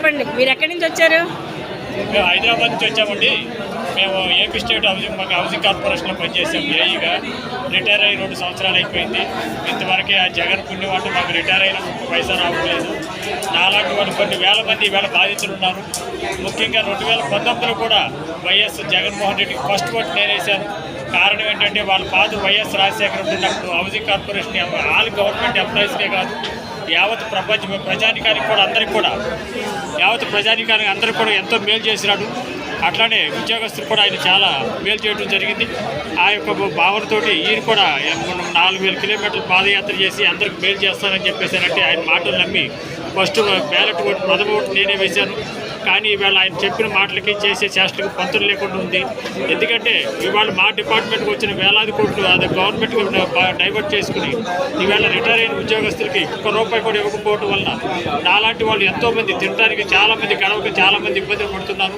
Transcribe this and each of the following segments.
చెప్పండి మీరు ఎక్కడి నుంచి వచ్చారు? మేము హైదరాబాద్ నుంచి వచ్చామండి. మేము ఏపీ స్టేట్ హౌసింగ్ మాకు హౌసింగ్ కార్పొరేషన్లో పనిచేసాం ఏఈగా. రిటైర్ అయ్యి రెండు సంవత్సరాలు అయిపోయింది. ఇంతవరకు ఆ జగన్ పుణ్యం మాకు రిటైర్ అయిన ఒక్క పైసా రావట్లేదు. నాలాంటి వాళ్ళు కొన్ని వేల మంది ఈవేళ బాధితులు ఉన్నారు. ముఖ్యంగా రెండు వేల పంతొమ్మిదిలో కూడా వైఎస్ జగన్మోహన్ రెడ్డికి ఫస్ట్ ఓటు నేనేశాను కారణం ఏంటంటే వాళ్ళ ఫాదర్ వైఎస్ రాజశేఖర ఉన్నప్పుడు హౌసింగ్ కార్పొరేషన్ ఆల్ గవర్నమెంట్ ఎంప్లాయీస్కే కాదు యావత్ ప్రపంచ ప్రజానికానికి కూడా అందరికి కూడా యావత్ ప్రజానికానికి అందరికి కూడా ఎంతో మేలు చేసినాడు. అట్లానే ఉద్యోగస్తులు కూడా ఆయన చాలా మేలు చేయడం జరిగింది. ఆ యొక్క భావనతోటి ఈయన కూడా నాలుగు వేల కిలోమీటర్లు పాదయాత్ర చేసి అందరికి మేలు చేస్తానని చెప్పేసారంటే ఆయన మాటలు నమ్మి ఫస్ట్ బ్యాలెట్ ఓటు ప్రథమ ఓటు నేనే వేశాను. కానీ ఇవాళ ఆయన చెప్పిన మాటలకి చేసే చేష్టకు పంతులు లేకుండా ఉంది. ఎందుకంటే ఇవాళ మా డిపార్ట్మెంట్కి వచ్చిన వేలాది కోట్లు అది గవర్నమెంట్కి డైవర్ట్ చేసుకుని ఈవేళ రిటైర్ అయిన ఉద్యోగస్తులకి ఒక్క రూపాయి కూడా ఇవ్వకపోవడం వల్ల నాలాంటి వాళ్ళు ఎంతోమంది తినడానికి చాలామంది గడవక చాలామంది ఇబ్బందులు పడుతున్నారు.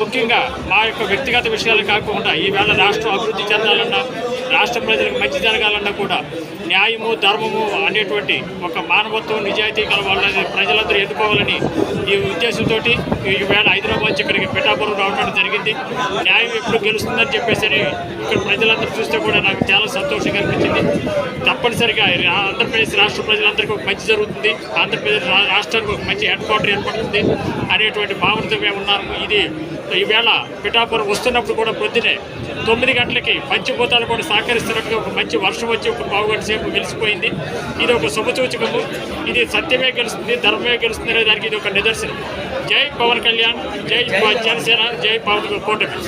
ముఖ్యంగా మా యొక్క వ్యక్తిగత విషయాలు కాకుండా ఈవేళ రాష్ట్రం అభివృద్ధి చెందాలన్నా రాష్ట్ర ప్రజలకు మంచి జరగాలన్నా కూడా న్యాయము ధర్మము అనేటువంటి ఒక మానవత్వం నిజాయితీ గల వాళ్ళని ప్రజలందరూ ఎదుర్కోవాలని ఈ ఉద్దేశంతో ఈవేళ హైదరాబాద్ ఇక్కడికి పిఠాపురం రావడం జరిగింది. న్యాయం ఎప్పుడు గెలుస్తుందని చెప్పేసి ఇక్కడ ప్రజలందరూ చూస్తే కూడా నాకు చాలా సంతోషంగా అనిపించింది. తప్పనిసరిగా ఆంధ్రప్రదేశ్ రాష్ట్ర ప్రజలందరికీ ఒక మంచి జరుగుతుంది. ఆంధ్రప్రదేశ్ రాష్ట్రానికి ఒక మంచి హెడ్ క్వార్టర్ ఏర్పడుతుంది అనేటువంటి భావనతో మేము ఉన్నాము ఇది ఈవేళ పిఠాపురం వస్తున్నప్పుడు కూడా పొద్దునే తొమ్మిది గంటలకి పంచభూతాలు కూడా సహకరిస్తున్నట్టుగా ఒక మంచి వర్షం వచ్చి ఒక పావుగంట సేపు గెలిచిపోయింది ఇది ఒక శుభసూచకము. ఇది సత్యమే గెలుస్తుంది ధర్మమే గెలుస్తుంది అనే దానికి ఇది ఒక నిదర్శనం. జై పవన్ కళ్యాణ్ జై జనసేన జై పవన్ కూటమి.